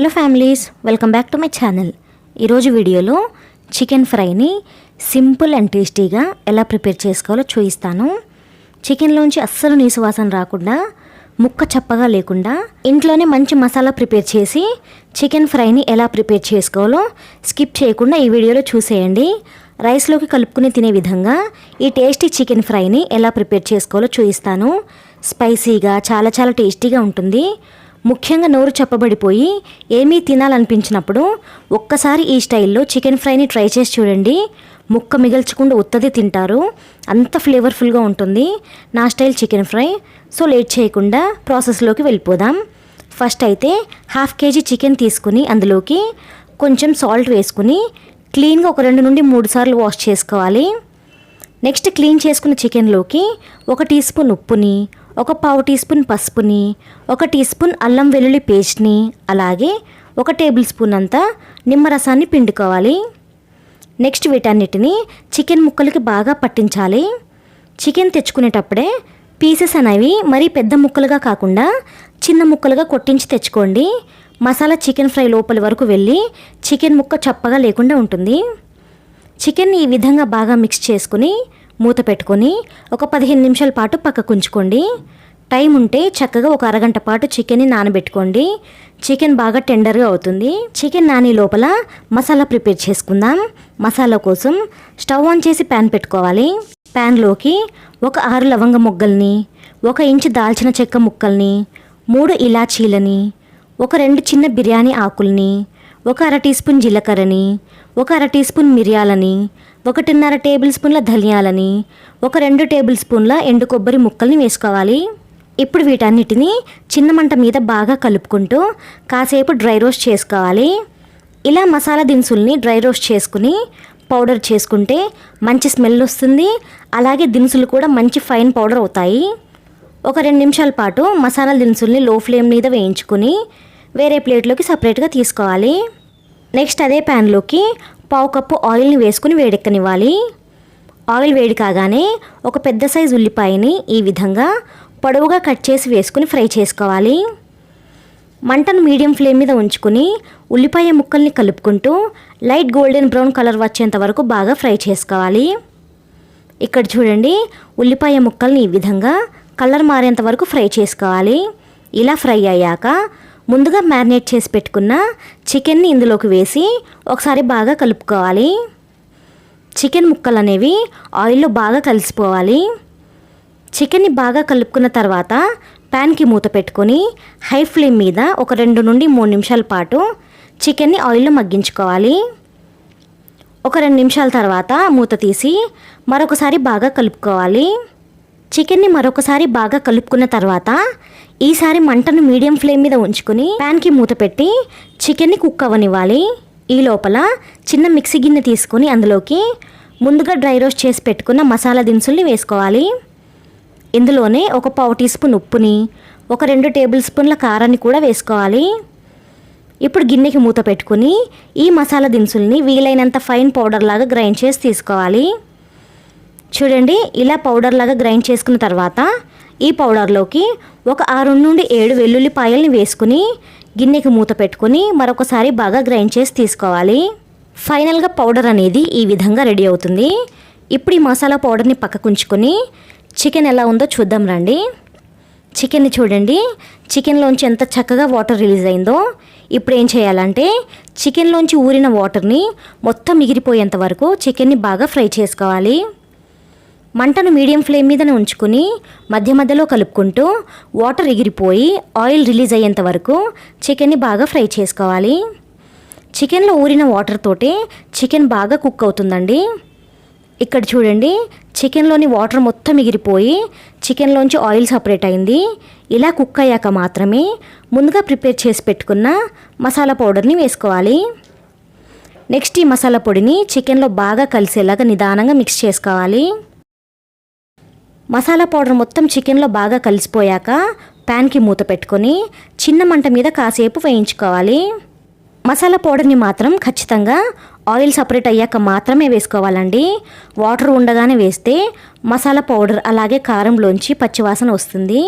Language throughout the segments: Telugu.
Hello families welcome back to my channel. ఈరోజు వీడియోలో చికెన్ ఫ్రైని సింపుల్ అండ్ టేస్టీగా ఎలా ప్రిపేర్ చేసుకోవాలో చూపిస్తాను. చికెన్లోంచి అస్సలు నీసు వాసన రాకుండా ముక్క చప్పగా లేకుండా ఇంట్లోనే మంచి మసాలా ప్రిపేర్ చేసి చికెన్ ఫ్రైని ఎలా ప్రిపేర్ చేసుకోవాలో స్కిప్ చేయకుండా ఈ వీడియోలో చూసేయండి. రైస్లోకి కలుపుకుని తినే విధంగా ఈ టేస్టీ చికెన్ ఫ్రైని ఎలా ప్రిపేర్ చేసుకోవాలో చూపిస్తాను. స్పైసీగా చాలా చాలా టేస్టీగా ఉంటుంది. ముఖ్యంగా నోరు చెప్పబడిపోయి ఏమీ తినాలనిపించినప్పుడు ఒక్కసారి ఈ స్టైల్లో చికెన్ ఫ్రైని ట్రై చేసి చూడండి. ముక్క మిగల్చకుండా ఉత్తది తింటారు. అంత ఫ్లేవర్ఫుల్గా ఉంటుంది నా style chicken fry. So late చేయకుండా ప్రాసెస్లోకి వెళ్ళిపోదాం. ఫస్ట్ అయితే హాఫ్ కేజీ చికెన్ తీసుకుని అందులోకి కొంచెం సాల్ట్ వేసుకుని క్లీన్గా ఒక రెండు నుండి మూడు సార్లు వాష్ చేసుకోవాలి. నెక్స్ట్ క్లీన్ చేసుకున్న చికెన్లోకి ఒక టీ స్పూన్ ఉప్పుని ఒక పావు టీ స్పూన్ పసుపుని ఒక టీ స్పూన్ అల్లం వెల్లుల్లి పేస్ట్ని అలాగే ఒక టేబుల్ స్పూన్ అంతా నిమ్మరసాన్ని పిండుకోవాలి. నెక్స్ట్ వీటన్నిటిని చికెన్ ముక్కలకి బాగా పట్టించాలి. చికెన్ తెచ్చుకునేటప్పుడే పీసెస్ అనేవి మరీ పెద్ద ముక్కలుగా కాకుండా చిన్న ముక్కలుగా కొట్టించి తెచ్చుకోండి. మసాలా చికెన్ ఫ్రై లోపలి వరకు వెళ్ళి చికెన్ ముక్క చప్పగా లేకుండా ఉంటుంది. చికెన్ని ఈ విధంగా బాగా మిక్స్ చేసుకుని మూత పెట్టుకొని ఒక పదిహేను నిమిషాల పాటు పక్కకు ఉంచుకోండి. టైం ఉంటే చక్కగా ఒక అరగంట పాటు చికెన్ని నానబెట్టుకోండి. చికెన్ బాగా టెండర్గా అవుతుంది. చికెన్ నాని లోపల మసాలా ప్రిపేర్ చేసుకుందాం. మసాలా కోసం స్టవ్ ఆన్ చేసి ప్యాన్ పెట్టుకోవాలి. ప్యాన్లోకి ఒక ఆరు లవంగ మొగ్గల్ని ఒక ఇంచు దాల్చిన చెక్క ముక్కల్ని మూడు ఇలాచీలని ఒక రెండు చిన్న బిర్యానీ ఆకుల్ని ఒక అర టీ స్పూన్ జీలకర్రని ఒక అర టీ స్పూన్ మిరియాలని ఒకటిన్నర టేబుల్ స్పూన్ల ధనియాలని ఒక రెండు టేబుల్ స్పూన్ల ఎండు కొబ్బరి ముక్కల్ని వేసుకోవాలి. ఇప్పుడు వీటన్నిటిని చిన్న మంట మీద బాగా కలుపుకుంటూ కాసేపు డ్రై రోస్ట్ చేసుకోవాలి. ఇలా మసాలా దినుసుల్ని డ్రై రోస్ట్ చేసుకుని పౌడర్ చేసుకుంటే మంచి స్మెల్ వస్తుంది. అలాగే దినుసులు కూడా మంచి ఫైన్ పౌడర్ అవుతాయి. ఒక రెండు నిమిషాల పాటు మసాలా దినుసుల్ని లో ఫ్లేమ్ మీద వేయించుకుని వేరే ప్లేట్లోకి సపరేట్గా తీసుకోవాలి. నెక్స్ట్ అదే ప్యాన్లోకి పావు కప్పు ఆయిల్ని వేసుకుని వేడెక్కనివ్వాలి. ఆయిల్ వేడి కాగానే ఒక పెద్ద సైజు ఉల్లిపాయని ఈ విధంగా పొడవుగా కట్ చేసి వేసుకుని ఫ్రై చేసుకోవాలి. మంటను మీడియం ఫ్లేమ్ మీద ఉంచుకుని ఉల్లిపాయ ముక్కల్ని కలుపుకుంటూ లైట్ గోల్డెన్ బ్రౌన్ కలర్ వచ్చేంత వరకు బాగా ఫ్రై చేసుకోవాలి. ఇక్కడ చూడండి ఉల్లిపాయ ముక్కల్ని ఈ విధంగా కలర్ మారేంత వరకు ఫ్రై చేసుకోవాలి. ఇలా ఫ్రై అయ్యాక ముందుగా మ్యారినేట్ చేసి పెట్టుకున్న చికెన్ని ఇందులోకి వేసి ఒకసారి బాగా కలుపుకోవాలి. చికెన్ ముక్కలు అనేవి ఆయిల్లో బాగా కలిసిపోవాలి. చికెన్ని బాగా కలుపుకున్న తర్వాత ప్యాన్కి మూత పెట్టుకొని హై ఫ్లేమ్ మీద ఒక రెండు నుండి మూడు నిమిషాల పాటు చికెన్ని ఆయిల్లో మగ్గించుకోవాలి. ఒక రెండు నిమిషాల తర్వాత మూత తీసి మరొకసారి బాగా కలుపుకోవాలి. చికెన్ని మరొకసారి బాగా కలుపుకున్న తర్వాత ఈసారి మంటను మీడియం ఫ్లేమ్ మీద ఉంచుకొని ప్యాన్కి మూత పెట్టి చికెన్ని కుక్ అవ్వనివ్వాలి. ఈ లోపల చిన్న మిక్సీ గిన్నె తీసుకుని అందులోకి ముందుగా డ్రై రోస్ట్ చేసి పెట్టుకున్న మసాలా దినుసుల్ని వేసుకోవాలి. ఇందులోనే ఒక పావు టీ స్పూన్ ఉప్పుని ఒక రెండు టేబుల్ స్పూన్ల కారాన్ని కూడా వేసుకోవాలి. ఇప్పుడు గిన్నెకి మూత పెట్టుకుని ఈ మసాలా దినుసుల్ని వీలైనంత ఫైన్ పౌడర్ లాగా గ్రైండ్ చేసి తీసుకోవాలి. చూడండి ఇలా పౌడర్ లాగా గ్రైండ్ చేసుకున్న తర్వాత ఈ పౌడర్లోకి ఒక ఆరు నుండి ఏడు వెల్లుల్లిపాయల్ని వేసుకుని గిన్నెకి మూత పెట్టుకుని మరొకసారి బాగా గ్రైండ్ చేసి తీసుకోవాలి. ఫైనల్గా పౌడర్ అనేది ఈ విధంగా రెడీ అవుతుంది. ఇప్పుడు ఈ మసాలా పౌడర్ని పక్కకుంచుకొని చికెన్ ఎలా ఉందో చూద్దాం రండి. చికెన్ని చూడండి. చికెన్లోంచి ఎంత చక్కగా వాటర్ రిలీజ్ అయిందో ఇప్పుడు ఏం చేయాలంటే చికెన్లోంచి ఊరిన వాటర్ని మొత్తం మిగిలిపోయేంత వరకు చికెన్ని బాగా ఫ్రై చేసుకోవాలి. మంటను మీడియం ఫ్లేమ్ మీదనే ఉంచుకుని మధ్య మధ్యలో కలుపుకుంటూ వాటర్ ఎగిరిపోయి ఆయిల్ రిలీజ్ అయ్యేంత వరకు చికెన్ని బాగా ఫ్రై చేసుకోవాలి. చికెన్లో ఊరిన వాటర్ తోటి చికెన్ బాగా కుక్ అవుతుందండి. ఇక్కడ చూడండి చికెన్లోని వాటర్ మొత్తం ఎగిరిపోయి చికెన్లోంచి ఆయిల్ సపరేట్ అయింది. ఇలా కుక్ అయ్యాక మాత్రమే ముందుగా ప్రిపేర్ చేసి పెట్టుకున్న మసాలా పౌడర్ని వేసుకోవాలి. నెక్స్ట్ ఈ మసాలా పొడిని చికెన్లో బాగా కలిసేలాగా నిదానంగా మిక్స్ చేసుకోవాలి. మసాలా పౌడర్ మొత్తం చికెన్లో బాగా కలిసిపోయాక ప్యాన్కి మూత పెట్టుకొని చిన్న మంట మీద కాసేపు వేయించుకోవాలి. మసాలా పౌడర్ని మాత్రం ఖచ్చితంగా ఆయిల్ సపరేట్ అయ్యాక మాత్రమే వేసుకోవాలండి. వాటర్ ఉండగానే వేస్తే మసాలా పౌడర్ అలాగే కారంలోంచి పచ్చివాసన వస్తుంది.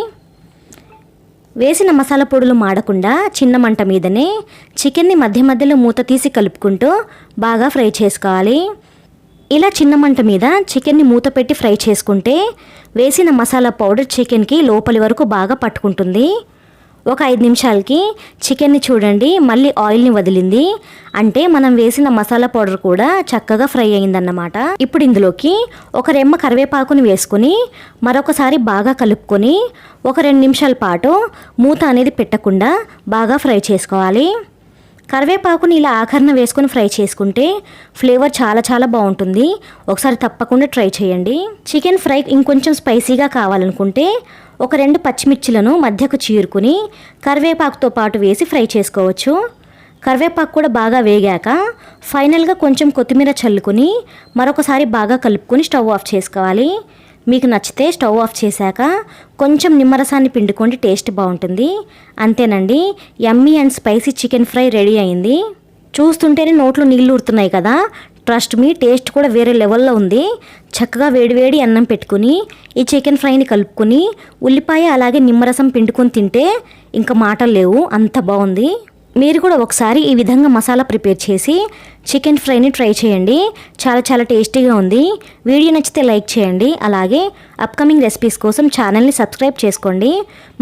వేసిన మసాలా పొడులు మాడకుండా చిన్న మంట మీదనే చికెన్ని మధ్య మధ్యలో మూత తీసి కలుపుకుంటూ బాగా ఫ్రై చేసుకోవాలి. ఇలా చిన్న మంట మీద చికెన్ని మూత పెట్టి ఫ్రై చేసుకుంటే వేసిన మసాలా పౌడర్ చికెన్కి లోపలి వరకు బాగా పట్టుకుంటుంది. ఒక ఐదు నిమిషాలకి చికెన్ని చూడండి మళ్ళీ ఆయిల్ని వదిలింది. అంటే మనం వేసిన మసాలా పౌడర్ కూడా చక్కగా ఫ్రై అయిందన్నమాట. ఇప్పుడు ఇందులోకి ఒక రెమ్మ కరివేపాకుని వేసుకుని మరొకసారి బాగా కలుపుకొని ఒక రెండు నిమిషాల పాటు మూత అనేది పెట్టకుండా బాగా ఫ్రై చేసుకోవాలి. కరివేపాకుని ఇలా ఆఖరణ వేసుకొని ఫ్రై చేసుకుంటే ఫ్లేవర్ చాలా చాలా బాగుంటుంది. ఒకసారి తప్పకుండా ట్రై చేయండి. చికెన్ ఫ్రై ఇంకొంచెం స్పైసీగా కావాలనుకుంటే ఒక రెండు పచ్చిమిర్చిలను మధ్యకు చీరుకుని కరివేపాకుతో పాటు వేసి ఫ్రై చేసుకోవచ్చు. కరివేపాకు కూడా బాగా వేగాక ఫైనల్గా కొంచెం కొత్తిమీర చల్లుకుని మరొకసారి బాగా కలుపుకొని స్టవ్ ఆఫ్ చేసుకోవాలి. మీకు నచ్చితే స్టవ్ ఆఫ్ చేశాక కొంచెం నిమ్మరసాన్ని పిండుకోండి టేస్ట్ బాగుంటుంది. అంతేనండి yummy and spicy chicken fry ready అయింది. చూస్తుంటేనే నోట్లో నీళ్ళు ఊరుతున్నాయి కదా. ట్రస్ట్ మీ టేస్ట్ కూడా వేరే లెవెల్లో ఉంది. చక్కగా వేడివేడి అన్నం పెట్టుకుని ఈ చికెన్ ఫ్రైని కలుపుకొని ఉల్లిపాయ అలాగే నిమ్మరసం పిండుకొని తింటే ఇంకా మాటలు లేవు అంత బాగుంది. మీరు కూడా ఒకసారి ఈ విధంగా మసాలా ప్రిపేర్ చేసి చికెన్ ఫ్రైని ట్రై చేయండి. చాలా చాలా టేస్టీగా ఉంది. వీడియో నచ్చితే లైక్ చేయండి. అలాగే అప్కమింగ్ రెసిపీస్ కోసం ఛానల్ని సబ్స్క్రైబ్ చేసుకోండి.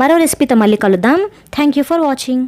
మరో రెసిపీతో మళ్ళీ కలుద్దాం. Thank you for watching